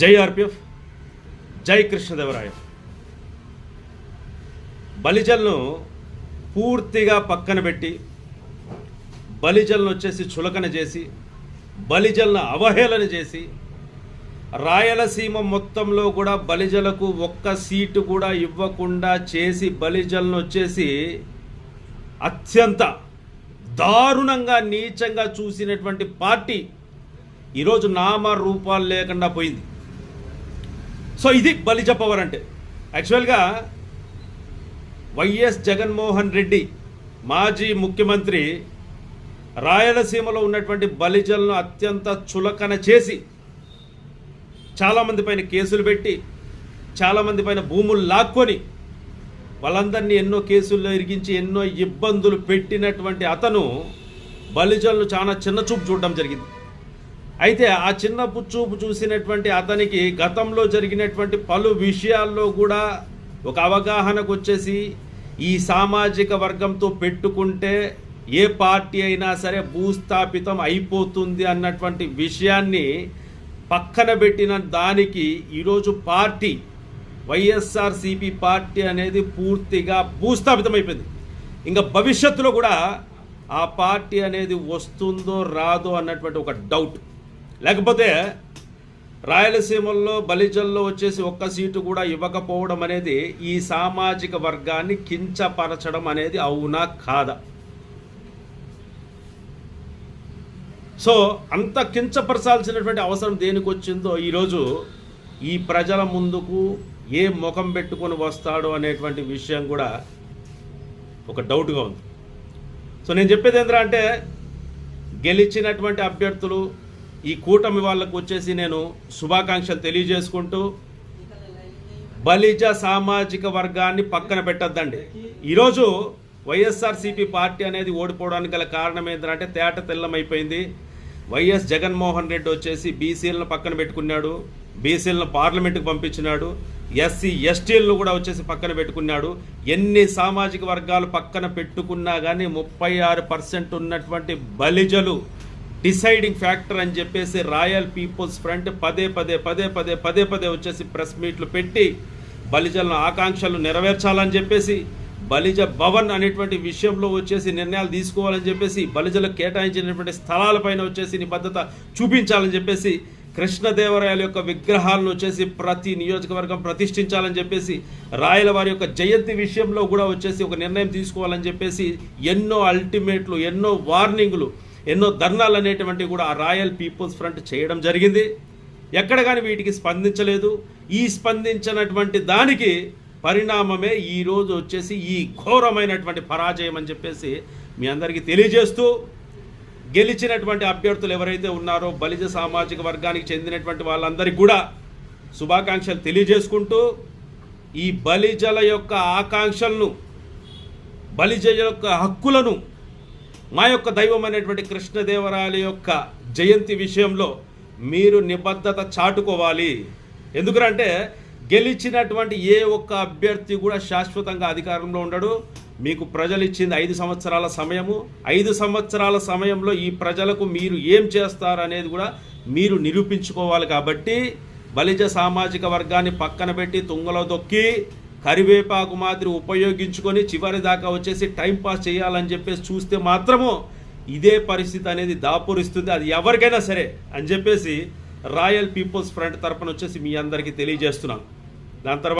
జై ఆర్పిఎఫ్ జై కృష్ణదేవరాయ. బలిజలను పూర్తిగా పక్కన పెట్టి బలిజలను వచ్చేసి చులకన చేసి బలిజలను అవహేళన చేసి రాయలసీమ మొత్తంలో కూడా బలిజలకు ఒక్క సీటు కూడా ఇవ్వకుండా చేసి బలిజలను వచ్చేసి అత్యంత దారుణంగా నీచంగా చూసినటువంటి పార్టీ ఈరోజు నామ రూపాలు లేకుండా పోయింది. సో ఇది బలిజ పవర్ అంటే. యాక్చువల్గా వైఎస్ జగన్మోహన్ రెడ్డి మాజీ ముఖ్యమంత్రి రాయలసీమలో ఉన్నటువంటి బలిజలను అత్యంత చులకన చేసి చాలామంది పైన కేసులు పెట్టి చాలామంది పైన భూములు లాక్కొని వాళ్ళందరినీ ఎన్నో కేసుల్లో ఇరిగించి ఎన్నో ఇబ్బందులు పెట్టినటువంటి అతను బలిజలను చాలా చిన్న చూపు చూడడం జరిగింది. అయితే ఆ చిన్న చూపు చూసినటువంటి అతనికి గతంలో జరిగినటువంటి పలు విషయాల్లో కూడా ఒక అవగాహనకు వచ్చేసి ఈ సామాజిక వర్గంతో పెట్టుకుంటే ఏ పార్టీ అయినా సరే భూస్థాపితం అయిపోతుంది అన్నటువంటి విషయాన్ని పక్కన పెట్టిన దానికి ఈరోజు పార్టీ వైఎస్ఆర్సిపి పార్టీ అనేది పూర్తిగా భూస్థాపితం అయిపోయింది ఇంకా భవిష్యత్తులో కూడా ఆ పార్టీ అనేది వస్తుందో రాదో అన్నటువంటి ఒక డౌట్ లేకపోతే రాయలసీమల్లో బలిజల్లో వచ్చేసి ఒక్క సీటు కూడా ఇవ్వకపోవడం అనేది ఈ సామాజిక వర్గాన్ని కించపరచడం అనేది అవునా కాదా? సో అంత కించపరచాల్సినటువంటి అవసరం దేనికి వచ్చిందో ఈరోజు ఈ ప్రజల ముందుకు ఏ ముఖం పెట్టుకొని వస్తాడో అనేటువంటి విషయం కూడా ఒక డౌట్గా ఉంది. సో నేను చెప్పేది ఏంటంటే అంటే గెలిచినటువంటి అభ్యర్థులు ఈ కూటమి వాళ్ళకు వచ్చేసి నేను శుభాకాంక్షలు తెలియజేసుకుంటూ బలిజ సామాజిక వర్గాన్ని పక్కన పెట్టద్దండి. ఈరోజు వైఎస్ఆర్సీపీ పార్టీ అనేది ఓడిపోవడానికి గల కారణం ఏంటంటే తేట తెల్లమైపోయింది వైఎస్ జగన్మోహన్ రెడ్డి వచ్చేసి బీసీలను పక్కన పెట్టుకున్నాడు బీసీలను పార్లమెంటుకు పంపించినాడు ఎస్సీ ఎస్టీలను కూడా వచ్చేసి పక్కన పెట్టుకున్నాడు. ఎన్ని సామాజిక వర్గాలు పక్కన పెట్టుకున్నా కానీ ముప్పై ఆరు పర్సెంట్ ఉన్నటువంటి బలిజలు డిసైడింగ్ ఫ్యాక్టర్ అని చెప్పేసి రాయల్ పీపుల్స్ ఫ్రంట్ పదే పదే పదే పదే పదే పదే వచ్చేసి ప్రెస్ మీట్లు పెట్టి బలిజల ఆకాంక్షలు నెరవేర్చాలని చెప్పేసి బలిజ భవన్ అనేటువంటి విషయంలో వచ్చేసి నిర్ణయాలు తీసుకోవాలని చెప్పేసి బలిజలకు కేటాయించినటువంటి స్థలాలపైన వచ్చేసి నిబద్ధత చూపించాలని చెప్పేసి కృష్ణదేవరాయల యొక్క విగ్రహాలను వచ్చేసి ప్రతి నియోజకవర్గం ప్రతిష్ఠించాలని చెప్పేసి రాయల వారి యొక్క జయంతి విషయంలో కూడా వచ్చేసి ఒక నిర్ణయం తీసుకోవాలని చెప్పేసి ఎన్నో అల్టిమేట్లు ఎన్నో వార్నింగ్లు ఎన్నో ధర్నాలు అనేటువంటివి కూడా ఆ రాయల్ పీపుల్స్ ఫ్రంట్ చేయడం జరిగింది. ఎక్కడ కానీ వీటికి స్పందించలేదు. ఈ స్పందించినటువంటి దానికి పరిణామమే ఈరోజు వచ్చేసి ఈ ఘోరమైనటువంటి పరాజయం అని చెప్పేసి మీ అందరికీ తెలియజేస్తూ గెలిచినటువంటి అభ్యర్థులు ఎవరైతే ఉన్నారో బలిజ సామాజిక వర్గానికి చెందినటువంటి వాళ్ళందరికీ కూడా శుభాకాంక్షలు తెలియజేసుకుంటూ ఈ బలిజల యొక్క ఆకాంక్షలను బలిజ యొక్క హక్కులను మా యొక్క దైవం అనేటువంటి కృష్ణదేవరాయల యొక్క జయంతి విషయంలో మీరు నిబద్ధత చాటుకోవాలి. ఎందుకంటే గెలిచినటువంటి ఏ ఒక్క అభ్యర్థి కూడా శాశ్వతంగా అధికారంలో ఉండడు. మీకు ప్రజలు ఇచ్చింది ఐదు సంవత్సరాల సమయము. ఐదు సంవత్సరాల సమయంలో ఈ ప్రజలకు మీరు ఏం చేస్తారు అనేది కూడా మీరు నిరూపించుకోవాలి కాబట్టి బలిజ సామాజిక వర్గాన్ని పక్కన పెట్టి తుంగలో దొక్కి కరివేపాకు మాదిరి ఉపయోగించుకొని చివరి దాకా వచ్చేసి టైంపాస్ చేయాలని చెప్పేసి చూస్తే మాత్రము ఇదే పరిస్థితి అనేది దాపురిస్తుంది. అది ఎవరికైనా సరే అని చెప్పేసి రాయల్ పీపుల్స్ ఫ్రంట్ తరపున వచ్చేసి మీ అందరికీ తెలియజేస్తున్నాను. దాని తర్వాత